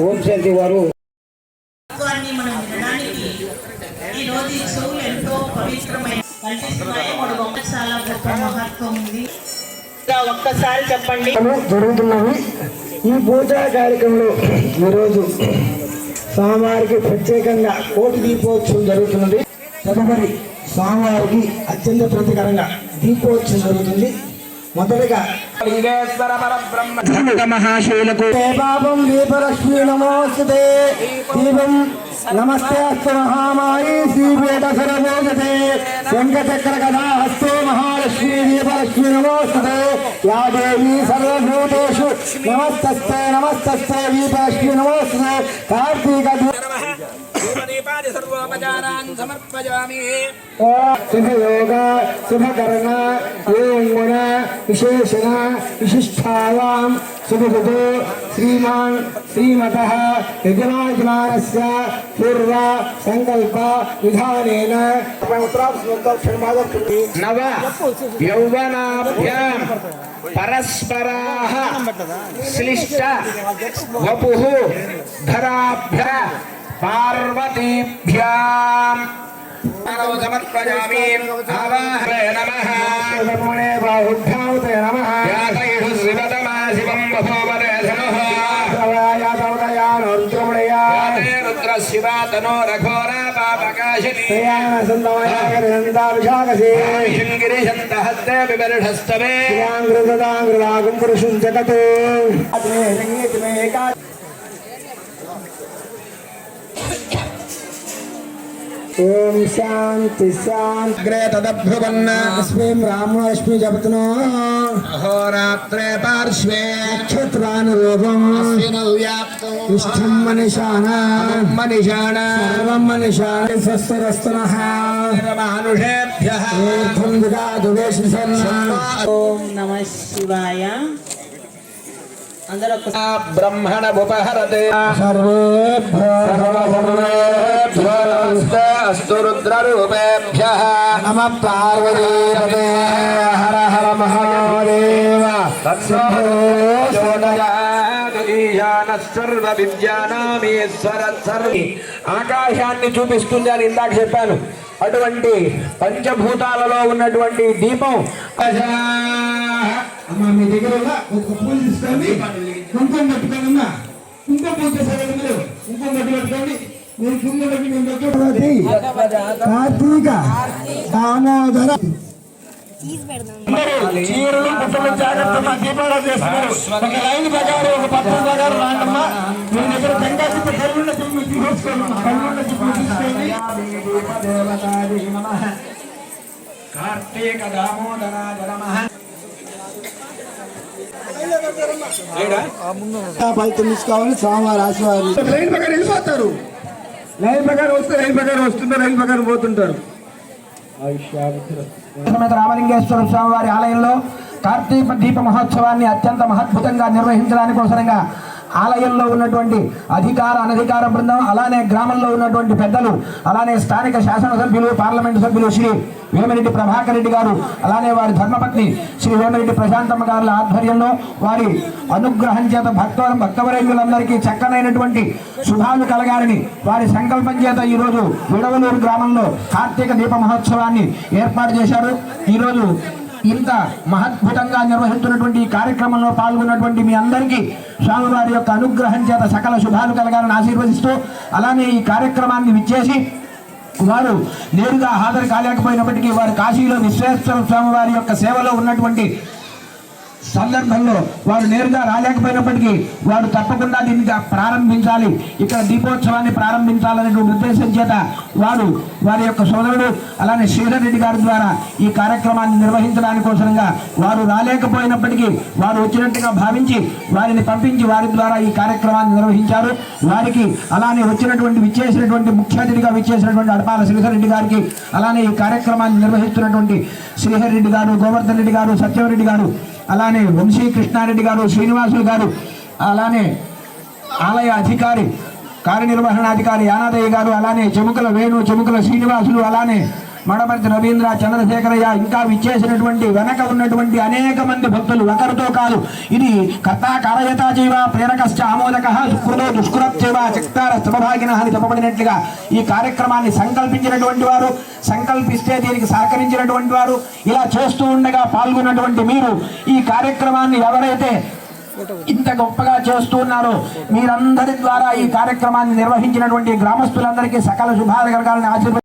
ఓం శాంతి వారు. ఒక్కసారి చెప్పండి జరుగుతున్నవి. ఈ పూజా కార్యక్రమంలో ఈరోజు స్వామివారికి ప్రత్యేకంగా కోటి దీపోత్సవం జరుగుతున్నది. తదుపరి స్వామివారికి అత్యంత ప్రతికరంగా దీపోత్సవం జరుగుతుంది. మొదటగా మహాశైలకు పాపం దీపలక్ష్మీ నమోస్తుతే దీపం నమస్తే అస్తు మహామాయి శ్రీపేట సరభోజతే శంఖచక్ర కథా హస్తే మహాలక్ష్మీ దీపలక్ష్మీ నమోస్తుతే. యా దేవీ సర్వభూతేషు నమస్తస్తే నమస్తస్తే దీపలక్ష్మీ కార్తీక धूमदीपादि सर्वोपचारान् समर्पयामि शुभयोग विशेषण विशिष्टायां शुभभुतो श्रीमान् श्रीमतः यजमानस्य पूर्व सङ्कल्प विधानेन। नव यौवनाभ्यां परस्पराः श्लिष्ट वपुः धराभ्य ధరాభ్య పార్వతీభ్యాం నమో. సమర్పయామి ఆవాహే నమః. నమోనే బాహుభ్యాముతే నమః యాతైః శివతమా శివం బహోవరే ధనుః యాదవదయానోర్ద్రమణయా యాతే రుద్ర శివ తనో రఘోర ओम शांति शांति अग्रे तदभ्रुवन्न। स्वीं रामो लक्ष्मी जपत्नो अहोरात्रे पार्श्वे नक्षत्रान् रूपम् इष्ठं मनिषाणा। सर्वं नमः शिवाय। ब्रह्मण उपहरते। హర హర మహాదేవ. సర్వ విద్యానామీశ్వర సర్వి ఆకాశాన్ని చూపిస్తుంది అని ఇందాక చెప్పాను. అటువంటి పంచభూతాలలో ఉన్నటువంటి దీపం అమ్మ మీ దగ్గర ఉన్న ఒక పూజ తీసుకోండి. కుంకుమ పెట్టుకోండి అమ్మా కుంకుమ పూజ కుంకుమ పెట్టి పెట్టుకోండి కార్తీక దామోదర చీరలు పుట్టలు జాగ్రత్తగా దీపాలు చేస్తున్నారు. ఒక లైన్ ప్రకారం ఒక పత్రం ప్రకారం రాండమ్మా. మీ దగ్గర చిప్ప తీసుకోండి కళ్ళున్న చిప్ప తీసుకోండి కార్తీక దామోదరాజ నమః. ఫలితం తీసుకోవాలి స్వామివారి ఆశీర్వాదం. వెళ్ళిపోతారు. లైన్ ప్రకారం వస్తే లైన్ ప్రకారం వస్తుంటారు లైన్ ప్రకారం పోతుంటారు. రామలింగేశ్వర స్వామి వారి ఆలయంలో కార్తీక దీప మహోత్సవాన్ని అత్యంత మహద్భుతంగా నిర్వహించడానికి అవసరంగా ఆలయంలో ఉన్నటువంటి అధికార అనధికార బృందం అలానే గ్రామంలో ఉన్నటువంటి పెద్దలు అలానే స్థానిక శాసనసభ్యులు పార్లమెంటు సభ్యులు శ్రీ వేమిరెడ్డి ప్రభాకర్ రెడ్డి గారు అలానే వారి ధర్మపత్ని శ్రీ వేమిరెడ్డి ప్రశాంతమ్మ గారుల ఆధ్వర్యంలో వారి అనుగ్రహం చేత భక్త భక్తవరేణ్యులందరికీ చక్కనైనటువంటి శుభాలు కలగాలని వారి సంకల్పం చేత ఈరోజు విడవలూరు గ్రామంలో కార్తీక దీప మహోత్సవాన్ని ఏర్పాటు చేశారు. ఈరోజు ఇంత మహద్భుతంగా నిర్వహిస్తున్నటువంటి ఈ కార్యక్రమంలో పాల్గొన్నటువంటి మీ అందరికీ స్వామివారి యొక్క అనుగ్రహం చేత సకల శుభాలు కలగాలని ఆశీర్వదిస్తూ అలానే ఈ కార్యక్రమాన్ని విచ్చేసి వారు నేరుగా హాజరు కాలేకపోయినప్పటికీ వారు కాశీలో విశ్వేశ్వర స్వామి వారి యొక్క సేవలో ఉన్నటువంటి సందర్భంలో వారు నేరుగా రాలేకపోయినప్పటికీ వారు తప్పకుండా దీన్ని ప్రారంభించాలి. ఇక్కడ దీపోత్సవాన్ని ప్రారంభించాలనేటువంటి ఉద్దేశం చేత వారు వారి యొక్క సోదరుడు అలానే శ్రీధర్ రెడ్డి గారి ద్వారా ఈ కార్యక్రమాన్ని నిర్వహించడానికోసరంగా వారు రాలేకపోయినప్పటికీ వారు వచ్చినట్టుగా భావించి వారిని పంపించి వారి ద్వారా ఈ కార్యక్రమాన్ని నిర్వహించారు. వారికి అలానే వచ్చినటువంటి విచ్చేసినటువంటి ముఖ్య అతిథిగా విచ్చేసినటువంటి అడపాల శ్రీధర్ రెడ్డి గారికి అలానే ఈ కార్యక్రమాన్ని నిర్వహిస్తున్నటువంటి శ్రీహర్ రెడ్డి గారు గోవర్ధన్ రెడ్డి గారు సత్యవరెడ్డి గారు అలానే వంశీ కృష్ణారెడ్డి గారు శ్రీనివాసులు గారు అలానే ఆలయ అధికారి కార్యనిర్వహణాధికారి యానాదయ్య గారు అలానే చెముకల వేణు చెముకల శ్రీనివాసులు అలానే మడపర్తి రవీంద్ర చంద్రశేఖరయ్య ఇంకా విచ్చేసినటువంటి వెనక ఉన్నటువంటి అనేక మంది భక్తులు ఒకరితో కాదు. ఇది కర్త కారయత జీవ ప్రేరకశ్చ ఆమోదక సుకృతో దుష్కృత్యవ చక్తార శ్రమభాగిన అని చెప్పబడినట్లుగా ఈ కార్యక్రమాన్ని సంకల్పించినటువంటి వారు సంకల్పిస్తే దీనికి సహకరించినటువంటి వారు ఇలా చేస్తూ ఉండగా పాల్గొన్నటువంటి మీరు ఈ కార్యక్రమాన్ని ఎవరైతే ఇంత గొప్పగా చేస్తూ ఉన్నారో మీరందరి ద్వారా ఈ కార్యక్రమాన్ని నిర్వహించినటువంటి గ్రామస్తులందరికీ సకల శుభాలు కలగాలని ఆశీర్వదిస్తున్నాను